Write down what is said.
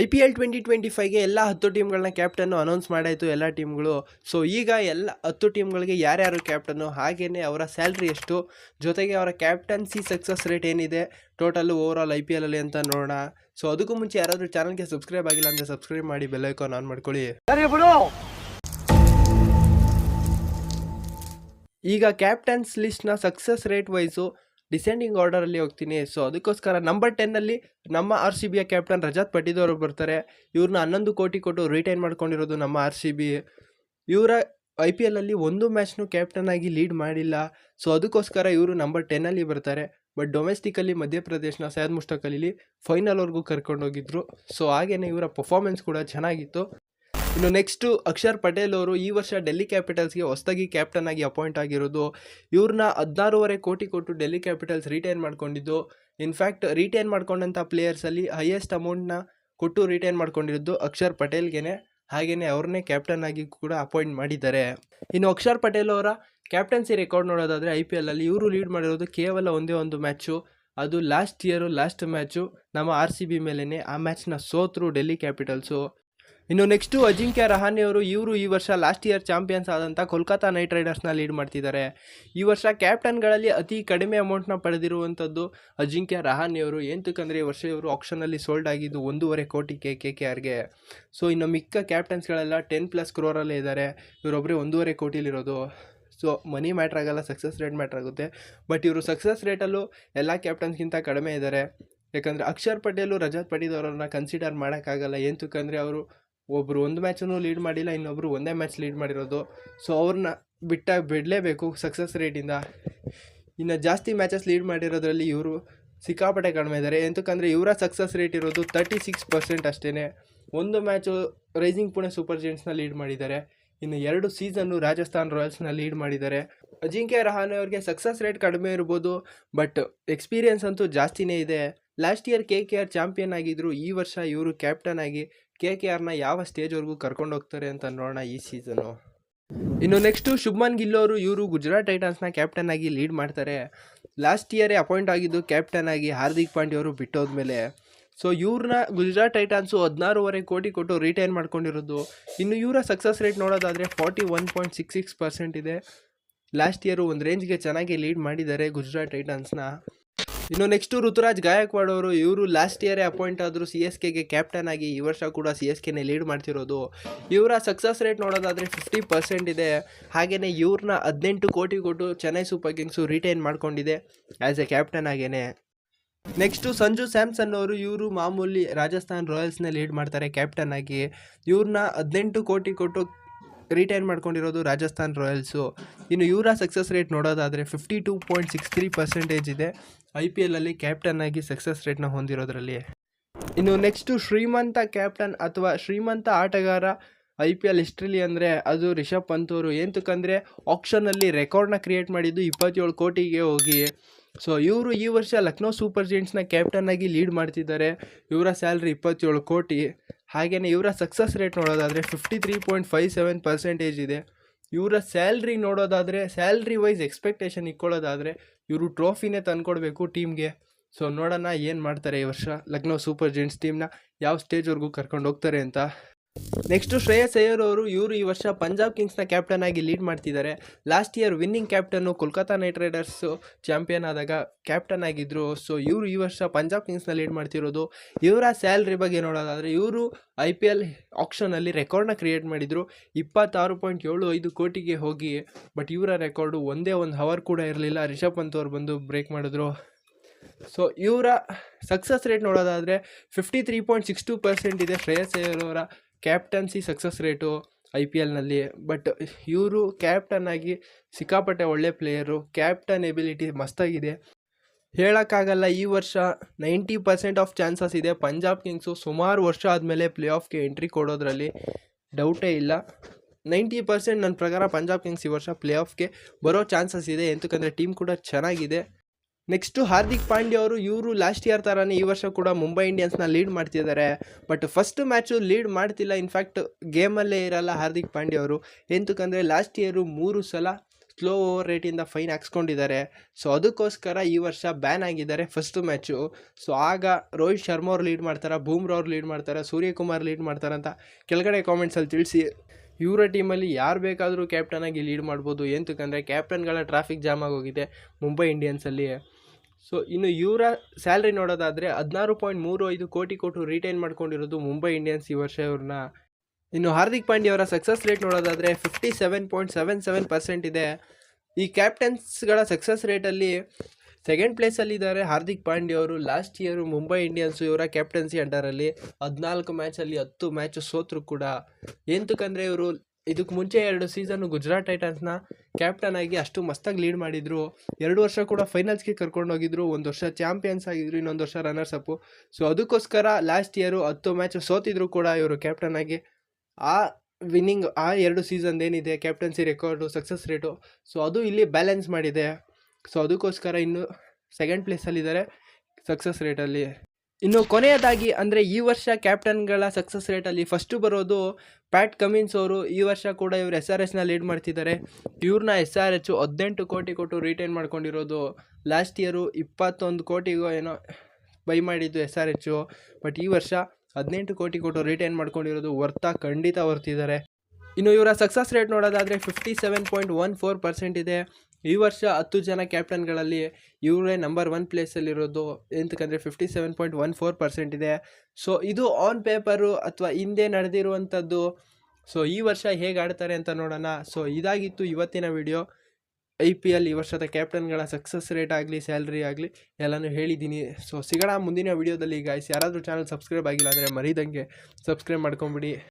I P L twenty twenty ಫೈವ್ಗೆ ಎಲ್ಲ ಹತ್ತು ಟೀಮ್ಗಳನ್ನ captain announce ಮಾಡಾಯಿತು ಎಲ್ಲ ಟೀಮ್ಗಳು ಸೊ ಈಗ ಎಲ್ಲ ಹತ್ತು ಟೀಮ್ಗಳಿಗೆ ಯಾರ್ಯಾರು ಕ್ಯಾಪ್ಟನ್ನು ಹಾಗೆಯೇ ಅವರ ಸ್ಯಾಲ್ರಿ ಎಷ್ಟು, ಜೊತೆಗೆ ಅವರ ಕ್ಯಾಪ್ಟನ್ಸಿ ಸಕ್ಸಸ್ ರೇಟ್ ಏನಿದೆ total overall I P ಎಲಲ್ಲಿ ಅಂತ ನೋಡೋಣ. ಸೊ ಅದಕ್ಕೂ ಮುಂಚೆ ಯಾರಾದರೂ ಚಾನಲ್ಗೆ ಸಬ್ಸ್ಕ್ರೈಬ್ ಆಗಿಲ್ಲ ಅಂದರೆ ಸಬ್ಸ್ಕ್ರೈಬ್ ಮಾಡಿ ಬೆಲ್ಲೈಕಾನ್ ಆನ್ ಮಾಡ್ಕೊಳ್ಳಿ. ಈಗ ಕ್ಯಾಪ್ಟನ್ಸ್ ಲಿಸ್ಟ್ನ ಸಕ್ಸಸ್ ರೇಟ್ ವೈಸು ಡಿಸೆಂಡಿಂಗ್ ಆರ್ಡರಲ್ಲಿ ಹೋಗ್ತೀನಿ. ಸೊ, ಅದಕ್ಕೋಸ್ಕರ ನಂಬರ್ ಟೆನ್ನಲ್ಲಿ ನಮ್ಮ ಆರ್ ಸಿ ಬಿಯ ಕ್ಯಾಪ್ಟನ್ ರಜಾತ್ ಪಟ್ಟಿದವರು ಬರ್ತಾರೆ. ಇವ್ರನ್ನ ಹನ್ನೊಂದು ಕೋಟಿ ಕೊಟ್ಟು ರಿಟೈನ್ ಮಾಡ್ಕೊಂಡಿರೋದು ನಮ್ಮ ಆರ್ ಸಿ ಬಿ ಇವರ ಐ ಪಿ ಎಲ್ಲಲ್ಲಿ ಒಂದು ಮ್ಯಾಚ್ನು ಕ್ಯಾಪ್ಟನ್ ಆಗಿ ಲೀಡ್ ಮಾಡಿಲ್ಲ. ಸೊ, ಅದಕ್ಕೋಸ್ಕರ ಇವರು ನಂಬರ್ ಟೆನ್ನಲ್ಲಿ ಬರ್ತಾರೆ. ಬಟ್ ಡೊಮೆಸ್ಟಿಕಲ್ಲಿ ಮಧ್ಯಪ್ರದೇಶನ ಸೈಯದ್ ಮುಷ್ತಾಕ್ ಅಲಿಲಿ ಫೈನಲ್ವರೆಗೂ ಕರ್ಕೊಂಡೋಗಿದ್ರು. ಸೊ, ಹಾಗೇನೆ ಇವರ ಪರ್ಫಾರ್ಮೆನ್ಸ್ ಕೂಡ ಚೆನ್ನಾಗಿತ್ತು. ಇನ್ನು ನೆಕ್ಸ್ಟು ಅಕ್ಷರ್ ಪಟೇಲ್ ಅವರು ಈ ವರ್ಷ ಡೆಲ್ಲಿ ಕ್ಯಾಪಿಟಲ್ಸ್ಗೆ ಹೊಸದಾಗಿ ಕ್ಯಾಪ್ಟನ್ ಆಗಿ ಅಪಾಯಿಂಟ್ ಆಗಿರೋದು. ಇವ್ರನ್ನ ಹದಿನಾರೂವರೆ ಕೋಟಿ ಕೊಟ್ಟು ಡೆಲ್ಲಿ ಕ್ಯಾಪಿಟಲ್ಸ್ ರಿಟೈನ್ ಮಾಡ್ಕೊಂಡಿದ್ದು. ಇನ್ಫ್ಯಾಕ್ಟ್ ರಿಟೈನ್ ಮಾಡ್ಕೊಂಡಂಥ ಪ್ಲೇಯರ್ಸಲ್ಲಿ ಹೈಯೆಸ್ಟ್ ಅಮೌಂಟ್ನ ಕೊಟ್ಟು ರಿಟೈನ್ ಮಾಡ್ಕೊಂಡಿರೋದು ಅಕ್ಷರ್ ಪಟೇಲ್ಗೆ ಹಾಗೆಯೇ ಅವ್ರನ್ನೇ ಕ್ಯಾಪ್ಟನ್ ಆಗಿ ಕೂಡ ಅಪಾಯಿಂಟ್ ಮಾಡಿದ್ದಾರೆ. ಇನ್ನು ಅಕ್ಷರ್ ಪಟೇಲ್ ಅವರ ಕ್ಯಾಪ್ಟನ್ಸಿ ರೆಕಾರ್ಡ್ ನೋಡೋದಾದರೆ ಐ ಪಿ ಎಲ್ಲಲ್ಲಿ ಇವರು ಲೀಡ್ ಮಾಡಿರೋದು ಕೇವಲ ಒಂದೇ ಒಂದು ಮ್ಯಾಚು ಅದು ಲಾಸ್ಟ್ ಇಯರು ಲಾಸ್ಟ್ ಮ್ಯಾಚು ನಮ್ಮ ಆರ್ ಸಿ ಬಿ ಮೇಲೇ ಆ ಮ್ಯಾಚ್ನ ಸೋತರು ಡೆಲ್ಲಿ ಕ್ಯಾಪಿಟಲ್ಸು ಇನ್ನು ನೆಕ್ಸ್ಟು ಅಜಿಂಕ್ಯ ರಹಾನೆಯವರು ಇವರು ಈ ವರ್ಷ ಲಾಸ್ಟ್ ಇಯರ್ ಚಾಂಪಿಯನ್ಸ್ ಆದಂಥ ಕೋಲ್ಕತಾ ನೈಟ್ ರೈಡರ್ಸ್ನ ಲೀಡ್ ಮಾಡ್ತಿದ್ದಾರೆ. ಈ ವರ್ಷ ಕ್ಯಾಪ್ಟನ್ಗಳಲ್ಲಿ ಅತಿ ಕಡಿಮೆ ಅಮೌಂಟ್ನ ಪಡೆದಿರುವಂಥದ್ದು ಅಜಿಂಕ್ಯ ರಹಾನೆ ಅವರು ಏಂತಕ್ಕಂದರೆ ಈ ವರ್ಷ ಇವರು ಆಕ್ಷನಲ್ಲಿ ಸೋಲ್ಡ್ ಆಗಿದ್ದು ಒಂದೂವರೆ ಕೋಟಿ ಕೆ ಕೆ ಆರ್ಗೆ ಸೊ ಇನ್ನು ಮಿಕ್ಕ ಕ್ಯಾಪ್ಟನ್ಸ್ಗಳೆಲ್ಲ ಟೆನ್ ಪ್ಲಸ್ ಕ್ರೋರಲ್ಲೇ ಇದ್ದಾರೆ. ಇವರೊಬ್ಬರೇ ಒಂದೂವರೆ ಕೋಟಿಲಿರೋದು ಸೊ ಮನಿ ಮ್ಯಾಟ್ರ್ ಆಗಲ್ಲ ಸಕ್ಸಸ್ ರೇಟ್ ಮ್ಯಾಟ್ರ್ ಆಗುತ್ತೆ. ಬಟ್ ಇವರು ಸಕ್ಸಸ್ ರೇಟಲ್ಲೂ ಎಲ್ಲ ಕ್ಯಾಪ್ಟನ್ಸ್ಗಿಂತ ಕಡಿಮೆ ಇದ್ದಾರೆ. ಯಾಕಂದರೆ ಅಕ್ಷರ್ ಪಟೇಲು, ರಜತ್ ಪಟೇಲ್ ಅವರನ್ನು ಕನ್ಸಿಡರ್ ಮಾಡೋಕ್ಕಾಗಲ್ಲ. ಏಂತಕ್ಕಂದರೆ ಅವರು? ಒಬ್ಬರು ಒಂದು ಮ್ಯಾಚನ್ನು ಲೀಡ್ ಮಾಡಿಲ್ಲ ಇನ್ನೊಬ್ಬರು ಒಂದೇ ಮ್ಯಾಚ್ ಲೀಡ್ ಮಾಡಿರೋದು. ಸೊ ಅವ್ರನ್ನ ಬಿಟ್ಟಾಗ ಬಿಡಲೇಬೇಕು ಸಕ್ಸಸ್ ರೇಟಿಂದ ಇನ್ನು ಜಾಸ್ತಿ ಮ್ಯಾಚಸ್ ಲೀಡ್ ಮಾಡಿರೋದ್ರಲ್ಲಿ ಇವರು ಸಿಕ್ಕಾಪಟ್ಟೆ ಕಡಿಮೆ ಇದ್ದಾರೆ ಎಂತಕ್ಕಂದರೆ ಇವರ ಸಕ್ಸಸ್ ರೇಟ್ ಇರೋದು ತರ್ಟಿ ಸಿಕ್ಸ್ ಪರ್ಸೆಂಟ್ ಅಷ್ಟೇ ಒಂದು ಮ್ಯಾಚು ರೈಸಿಂಗ್ ಪುಣೆ ಸೂಪರ್ ಜೇಂಟ್ಸ್ನ ಲೀಡ್ ಮಾಡಿದ್ದಾರೆ. ಇನ್ನು ಎರಡು ಸೀಸನ್ನು ರಾಜಸ್ಥಾನ್ ರಾಯಲ್ಸ್ನ ಲೀಡ್ ಮಾಡಿದ್ದಾರೆ. ಅಜಿಂಕ್ಯ ರಹಾನೆ ಅವ್ರಿಗೆ ಸಕ್ಸಸ್ ರೇಟ್ ಕಡಿಮೆ ಇರ್ಬೋದು ಬಟ್ ಎಕ್ಸ್ಪೀರಿಯನ್ಸ್ ಅಂತೂ ಜಾಸ್ತಿನೇ ಇದೆ. Last year K K R champion ಆಗಿದ್ದರು ಈ ವರ್ಷ ಇವರು ಕ್ಯಾಪ್ಟನ್ ಆಗಿ ಕೆ ಕೆ ಆರ್ನ ಯಾವ ಸ್ಟೇಜ್ವರೆಗೂ ಕರ್ಕೊಂಡು ಹೋಗ್ತಾರೆ ಅಂತ ನೋಡೋಣ ಈ ಸೀಸನು ಇನ್ನು ನೆಕ್ಸ್ಟು ಶುಭ್ಮನ್ ಗಿಲ್ ಅವರು ಇವರು ಗುಜರಾತ್ ಟೈಟನ್ಸ್ನ ಕ್ಯಾಪ್ಟನ್ ಆಗಿ ಲೀಡ್ ಮಾಡ್ತಾರೆ. ಲಾಸ್ಟ್ ಇಯರೇ ಅಪಾಯಿಂಟ್ ಆಗಿದ್ದು ಕ್ಯಾಪ್ಟನ್ ಆಗಿ ಹಾರ್ದಿಕ್ ಪಾಂಡ್ಯ ಅವರು ಬಿಟ್ಟೋದ್ಮೇಲೆ. ಸೊ ಇವ್ರನ್ನ ಗುಜರಾತ್ ಟೈಟನ್ಸು ಹದಿನಾರೂವರೆ ಕೋಟಿ ಕೊಟ್ಟು ರಿಟೈನ್ ಮಾಡ್ಕೊಂಡಿರೋದು. ಇನ್ನು ಇವರ ಸಕ್ಸಸ್ ರೇಟ್ ನೋಡೋದಾದರೆ forty one point six six percent ಇದೆ. ಲಾಸ್ಟ್ ಇಯರು ಒಂದು ರೇಂಜ್ಗೆ ಚೆನ್ನಾಗಿ ಲೀಡ್ ಮಾಡಿದ್ದಾರೆ ಗುಜರಾತ್ ಟೈಟನ್ಸ್ನ. ಇನ್ನು ನೆಕ್ಸ್ಟು ಋತುರಾಜ್ ಗಾಯಕ್ವಾಡ್ ಅವರು, ಇವರು ಲಾಸ್ಟ್ ಇಯರೇ ಅಪಾಯಿಂಟ್ ಆದರೂ ಸಿ ಎಸ್ ಕೆಗೆ ಕ್ಯಾಪ್ಟನ್ ಆಗಿ ಈ ವರ್ಷ ಕೂಡ ಸಿ ಎಸ್ ಕೆನೇ ಲೀಡ್ ಮಾಡ್ತಿರೋದು. ಇವರ ಸಕ್ಸಸ್ ರೇಟ್ ನೋಡೋದಾದರೆ ಫಿಫ್ಟಿ ಪರ್ಸೆಂಟ್ ಇದೆ. ಹಾಗೆಯೇ ಇವ್ರನ್ನ ಹದಿನೆಂಟು ಕೋಟಿ ಕೊಟ್ಟು ಚೆನ್ನೈ ಸೂಪರ್ ಕಿಂಗ್ಸು ರಿಟೈನ್ ಮಾಡ್ಕೊಂಡಿದೆ ಆ್ಯಸ್ ಎ ಕ್ಯಾಪ್ಟನ್ ಆಗೇನೆ. ನೆಕ್ಸ್ಟು ಸಂಜು ಸ್ಯಾಮ್ಸನ್ ಅವರು, ಇವರು ಮಾಮೂಲಿ ರಾಜಸ್ಥಾನ್ ರಾಯಲ್ಸ್ನ ಲೀಡ್ ಮಾಡ್ತಾರೆ ಕ್ಯಾಪ್ಟನ್ ಆಗಿ. ಇವ್ರನ್ನ ಹದಿನೆಂಟು ಕೋಟಿ ಕೊಟ್ಟು ರಿಟೈನ್ ಮಾಡ್ಕೊಂಡಿರೋದು ರಾಜಸ್ಥಾನ್ ರಾಯಲ್ಸು. ಇನ್ನು ಇವರ ಸಕ್ಸಸ್ ರೇಟ್ ನೋಡೋದಾದರೆ fifty two point six three percentage ಇದೆ. ಐ ಪಿ ಎಲ್ಲಲ್ಲಿ ಕ್ಯಾಪ್ಟನ್ ಆಗಿ ಸಕ್ಸಸ್ ರೇಟ್ನ ಹೊಂದಿರೋದ್ರಲ್ಲಿ. ಇನ್ನು ನೆಕ್ಸ್ಟು ಶ್ರೀಮಂತ ಕ್ಯಾಪ್ಟನ್ ಅಥವಾ ಶ್ರೀಮಂತ ಆಟಗಾರ ಐ ಪಿ ಎಲ್ ಹಿಸ್ಟ್ರಿಲಿ ಅಂದರೆ ಅದು ರಿಷಬ್ ಪಂತ್ ಅವರು ಏಂತಕ್ಕಂದರೆ ಆಕ್ಷನಲ್ಲಿ ರೆಕಾರ್ಡ್ನ ಕ್ರಿಯೇಟ್ ಮಾಡಿದ್ದು ಇಪ್ಪತ್ತೇಳು ಕೋಟಿಗೆ ಹೋಗಿ. ಸೊ ಇವರು ಈ ವರ್ಷ ಲಕ್ನೋ ಸೂಪರ್ ಜೆಂಟ್ಸ್ನ ಕ್ಯಾಪ್ಟನ್ ಆಗಿ ಲೀಡ್ ಮಾಡ್ತಿದ್ದಾರೆ. ಇವರ ಸ್ಯಾಲ್ರಿ ಇಪ್ಪತ್ತೇಳು ಕೋಟಿ. ಹಾಗೆಯೇ ಇವರ ಸಕ್ಸಸ್ ರೇಟ್ ನೋಡೋದಾದರೆ fifty three point five seven percentage ಇದೆ. ಇವರ ಸ್ಯಾಲ್ರಿ ನೋಡೋದಾದರೆ ಸ್ಯಾಲ್ರಿ ವೈಸ್ ಎಕ್ಸ್ಪೆಕ್ಟೇಷನ್ ಇಕ್ಕೊಳ್ಳೋದಾದರೆ ಇವರು ಟ್ರೋಫಿನೇ ತಂದುಕೊಡ್ಬೇಕು ಟೀಮ್ಗೆ ಸೊ ನೋಡೋಣ ಏನು ಮಾಡ್ತಾರೆ ಈ ವರ್ಷ ಲಕ್ನೋ ಸೂಪರ್ ಜೆಂಟ್ಸ್ ಟೀಮ್ನ ಯಾವ ಸ್ಟೇಜ್ವರೆಗೂ ಕರ್ಕೊಂಡು ಹೋಗ್ತಾರೆ ಅಂತ. ನೆಕ್ಸ್ಟು ಶ್ರೇಯಸ್ ಅಯ್ಯರ್ ಅವರು ಇವರು ಈ ವರ್ಷ ಪಂಜಾಬ್ ಕಿಂಗ್ಸ್ನ ಕ್ಯಾಪ್ಟನ್ ಆಗಿ ಲೀಡ್ ಮಾಡ್ತಿದ್ದಾರೆ. Last year winning captain Kolkata Knight Riders champion ಆದಾಗ ಕ್ಯಾಪ್ಟನ್ ಆಗಿದ್ದರು ಸೊ ಇವರು ಈ ವರ್ಷ ಪಂಜಾಬ್ ಕಿಂಗ್ಸ್ನ ಲೀಡ್ ಮಾಡ್ತಿರೋದು. ಇವರ ಸ್ಯಾಲ್ರಿ ಬಗ್ಗೆ ನೋಡೋದಾದರೆ ಇವರು ಐ ಪಿ ಎಲ್ ಆಕ್ಷನಲ್ಲಿ ರೆಕಾರ್ಡ್ನ ಕ್ರಿಯೇಟ್ ಮಾಡಿದರು. ಇಪ್ಪತ್ತಾರು ಪಾಯಿಂಟ್ ಏಳು ಐದು ಕೋಟಿಗೆ ಹೋಗಿ ಬಟ್ ಇವರ ರೆಕಾರ್ಡು ಒಂದೇ ಒಂದು ಹವರ್ ಕೂಡ ಇರಲಿಲ್ಲ. ರಿಷಬ್ ಪಂತ್ ಅವರು ಬಂದು ಬ್ರೇಕ್ ಮಾಡಿದ್ರು. ಸೊ ಇವರ ಸಕ್ಸಸ್ ರೇಟ್ ನೋಡೋದಾದರೆ fifty three point six two percent ಇದೆ ಶ್ರೇಯಸ್ ಅಯ್ಯರ್ ಅವರ captaincy success rate I P ಎಲ್ನಲ್ಲಿ but ಇವರು ಕ್ಯಾಪ್ಟನ್ ಆಗಿ ಸಿಕ್ಕಾಪಟ್ಟೆ ಒಳ್ಳೆ ಪ್ಲೇಯರು ಕ್ಯಾಪ್ಟನ್ ಎಬಿಲಿಟಿ ಮಸ್ತಾಗಿದೆ. ಹೇಳೋಕ್ಕಾಗಲ್ಲ ಈ ವರ್ಷ ನೈಂಟಿ ಪರ್ಸೆಂಟ್ ಆಫ್ ಚಾನ್ಸಸ್ ಇದೆ. ಪಂಜಾಬ್ ಕಿಂಗ್ಸು ಸುಮಾರು ವರ್ಷ ಆದಮೇಲೆ ಪ್ಲೇ ಆಫ್ಗೆ ಎಂಟ್ರಿ ಕೊಡೋದ್ರಲ್ಲಿ ಡೌಟೇ ಇಲ್ಲ. ನೈಂಟಿ ಪರ್ಸೆಂಟ್ ನನ್ನ ಪ್ರಕಾರ ಪಂಜಾಬ್ ಕಿಂಗ್ಸ್ ಈ ವರ್ಷ ಪ್ಲೇ ಆಫ್ಗೆ ಬರೋ ಚಾನ್ಸಸ್ ಇದೆ. ಎಂತಕ್ಕಂದರೆ ಟೀಮ್ ಕೂಡ ಚೆನ್ನಾಗಿದೆ. ನೆಕ್ಸ್ಟು ಹಾರ್ದಿಕ್ ಪಾಂಡ್ಯ ಅವರು ಇವರು ಲಾಸ್ಟ್ ಇಯರ್ ಥರನೇ ಈ ವರ್ಷ ಕೂಡ ಮುಂಬೈ ಇಂಡಿಯನ್ಸ್ನ ಲೀಡ್ ಮಾಡ್ತಿದ್ದಾರೆ. ಬಟ್ ಫಸ್ಟ್ ಮ್ಯಾಚು ಲೀಡ್ ಮಾಡ್ತಿಲ್ಲ. ಇನ್ಫ್ಯಾಕ್ಟ್ ಗೇಮಲ್ಲೇ ಇರಲ್ಲ ಹಾರ್ದಿಕ್ ಪಾಂಡ್ಯ ಅವರು. ಎಂತಕ್ಕಂದರೆ ಲಾಸ್ಟ್ ಇಯರು ಮೂರು ಸಲ ಸ್ಲೋ ಓವರ್ ರೇಟಿಂದ ಫೈನ್ ಹಾಕ್ಸ್ಕೊಂಡಿದ್ದಾರೆ. ಸೊ ಅದಕ್ಕೋಸ್ಕರ ಈ ವರ್ಷ ಬ್ಯಾನ್ ಆಗಿದ್ದಾರೆ ಫಸ್ಟ್ ಮ್ಯಾಚು ಸೊ ಆಗ ರೋಹಿತ್ ಶರ್ಮಾ ಅವ್ರು ಲೀಡ್ ಮಾಡ್ತಾರೆ? ಬೂಮ್ರಾ ಅವ್ರು ಲೀಡ್ ಮಾಡ್ತಾರೆ? ಸೂರ್ಯಕುಮಾರ್ ಲೀಡ್ ಮಾಡ್ತಾರೆ ಅಂತ ಕೆಳಗಡೆ ಕಾಮೆಂಟ್ಸಲ್ಲಿ ತಿಳಿಸಿ. ಇವರ ಟೀಮಲ್ಲಿ ಯಾರು ಬೇಕಾದರೂ ಕ್ಯಾಪ್ಟನ್ ಆಗಿ ಲೀಡ್ ಮಾಡ್ಬೋದು. ಎಂತಕ್ಕಂದರೆ ಕ್ಯಾಪ್ಟನ್ಗಳ ಟ್ರಾಫಿಕ್ ಜಾಮ್ ಆಗೋಗಿದೆ ಮುಂಬೈ ಇಂಡಿಯನ್ಸಲ್ಲಿ ಸೊ ಇನ್ನು ಇವರ ಸ್ಯಾಲ್ರಿ ನೋಡೋದಾದರೆ ಹದಿನಾರು ಪಾಯಿಂಟ್ ಮೂರು ಐದು ಕೋಟಿ ಕೊಟ್ಟು ರಿಟೈನ್ ಮಾಡ್ಕೊಂಡಿರೋದು ಮುಂಬೈ ಇಂಡಿಯನ್ಸ್ ಈ ವರ್ಷ ಇವ್ರನ್ನ. ಇನ್ನು ಹಾರ್ದಿಕ್ ಪಾಂಡ್ಯ ಅವರ ಸಕ್ಸಸ್ ರೇಟ್ ನೋಡೋದಾದರೆ fifty seven point seven seven percent ಇದೆ. ಈ ಕ್ಯಾಪ್ಟನ್ಸ್ಗಳ ಸಕ್ಸಸ್ ರೇಟಲ್ಲಿ ಸೆಕೆಂಡ್ ಪ್ಲೇಸಲ್ಲಿದ್ದಾರೆ ಹಾರ್ದಿಕ್ ಪಾಂಡ್ಯ ಅವರು. ಲಾಸ್ಟ್ ಇಯರು ಮುಂಬೈ ಇಂಡಿಯನ್ಸು ಇವರ ಕ್ಯಾಪ್ಟನ್ಸಿ ಅಂಡರಲ್ಲಿ ಹದಿನಾಲ್ಕು ಮ್ಯಾಚಲ್ಲಿ ಹತ್ತು ಮ್ಯಾಚ್ ಸೋತರು ಕೂಡ. ಎಂತಕ್ಕಂದರೆ ಇವರು ಇದಕ್ಕೆ ಮುಂಚೆ ಎರಡು ಸೀಸನ್ನು ಗುಜರಾತ್ ಟೈಟನ್ಸ್ನ ಕ್ಯಾಪ್ಟನ್ ಆಗಿ ಅಷ್ಟು ಮಸ್ತಾಗಿ ಲೀಡ್ ಮಾಡಿದರು. ಎರಡು ವರ್ಷ ಕೂಡ ಫೈನಲ್ಸ್ಗೆ ಕರ್ಕೊಂಡೋಗಿದ್ರು ಒಂದು ವರ್ಷ ಚಾಂಪಿಯನ್ಸ್ ಆಗಿದ್ರು, ಇನ್ನೊಂದು ವರ್ಷ ರನ್ನರ್ಸ್ ಅಪ್ಪು ಸೊ ಅದಕ್ಕೋಸ್ಕರ ಲಾಸ್ಟ್ ಇಯರು ಹತ್ತು ಮ್ಯಾಚ್ ಸೋತಿದ್ರು ಕೂಡ ಇವರು ಕ್ಯಾಪ್ಟನ್ ಆಗಿ. ಆ ವಿನ್ನಿಂಗ್ ಆ ಎರಡು ಸೀಸನ್ ಏನಿದೆ captaincy record success rate so ಅದು ಇಲ್ಲಿ ಬ್ಯಾಲೆನ್ಸ್ ಮಾಡಿದೆ. ಸೊ ಅದಕ್ಕೋಸ್ಕರ ಇನ್ನು ಸೆಕೆಂಡ್ ಪ್ಲೇಸಲ್ಲಿದ್ದಾರೆ ಸಕ್ಸಸ್ ರೇಟಲ್ಲಿ ಇನ್ನು ಕೊನೆಯದಾಗಿ ಅಂದರೆ ಈ ವರ್ಷ ಕ್ಯಾಪ್ಟನ್ಗಳ ಸಕ್ಸಸ್ ರೇಟಲ್ಲಿ ಫಸ್ಟು ಬರೋದು ಪ್ಯಾಟ್ ಕಮಿನ್ಸ್ ಅವರು. ಈ ವರ್ಷ ಕೂಡ ಇವರು ಎಸ್ ಆರ್ ಎಸ್ನ ಲೀಡ್ ಮಾಡ್ತಿದ್ದಾರೆ. ಇವ್ರನ್ನ ಎಸ್ ಆರ್ ಎಚ್ ಹದಿನೆಂಟು ಕೋಟಿ ಕೊಟ್ಟು ರಿಟೈನ್ ಮಾಡ್ಕೊಂಡಿರೋದು ಲಾಸ್ಟ್ ಇಯರು ಇಪ್ಪತ್ತೊಂದು ಕೋಟಿಗೋ ಏನೋ ಬೈ ಮಾಡಿದ್ದು ಎಸ್ ಆರ್ ಎಚ್ಚು ಬಟ್ ಈ ವರ್ಷ ಹದಿನೆಂಟು ಕೋಟಿ ಕೊಟ್ಟು ರಿಟೈನ್ ಮಾಡ್ಕೊಂಡಿರೋದು ವರ್ತ ಖಂಡಿತ ಹೊರ್ತಿದ್ದಾರೆ ಇನ್ನು ಇವರ ಸಕ್ಸಸ್ ರೇಟ್ ನೋಡೋದಾದರೆ fifty seven point one four percent ಇದೆ. ಈ ವರ್ಷ ಹತ್ತು ಜನ ಕ್ಯಾಪ್ಟನ್ಗಳಲ್ಲಿ ಇವರೇ ನಂಬರ್ ಒನ್ ಪ್ಲೇಸಲ್ಲಿರೋದು ಎಂತಕ್ಕಂದರೆ fifty seven point one four percent ಇದೆ. ಸೊ ಇದು ಆನ್ ಪೇಪರು ಅಥವಾ ಹಿಂದೆ ನಡೆದಿರುವಂಥದ್ದು ಸೊ ಈ ವರ್ಷ ಹೇಗೆ ಆಡ್ತಾರೆ ಅಂತ ನೋಡೋಣ. ಸೊ ಇದಾಗಿತ್ತು ಇವತ್ತಿನ ವಿಡಿಯೋ ಐ ಪಿ ಎಲ್ ಈ ವರ್ಷದ ಕ್ಯಾಪ್ಟನ್ಗಳ ಸಕ್ಸಸ್ ರೇಟ್ ಆಗಲಿ ಸ್ಯಾಲ್ರಿ ಆಗಲಿ ಎಲ್ಲನೂ ಹೇಳಿದ್ದೀನಿ. ಸೊ ಸಿಗೋಣ ಮುಂದಿನ ವಿಡಿಯೋದಲ್ಲಿ ಗಾಯ್ಸ್ ಯಾರಾದರೂ ಚಾನಲ್ ಸಬ್ಸ್ಕ್ರೈಬ್ ಆಗಿಲ್ಲ ಅಂದರೆ ಮರೀದಂಗೆ ಸಬ್ಸ್ಕ್ರೈಬ್ ಮಾಡ್ಕೊಂಬಿಡಿ.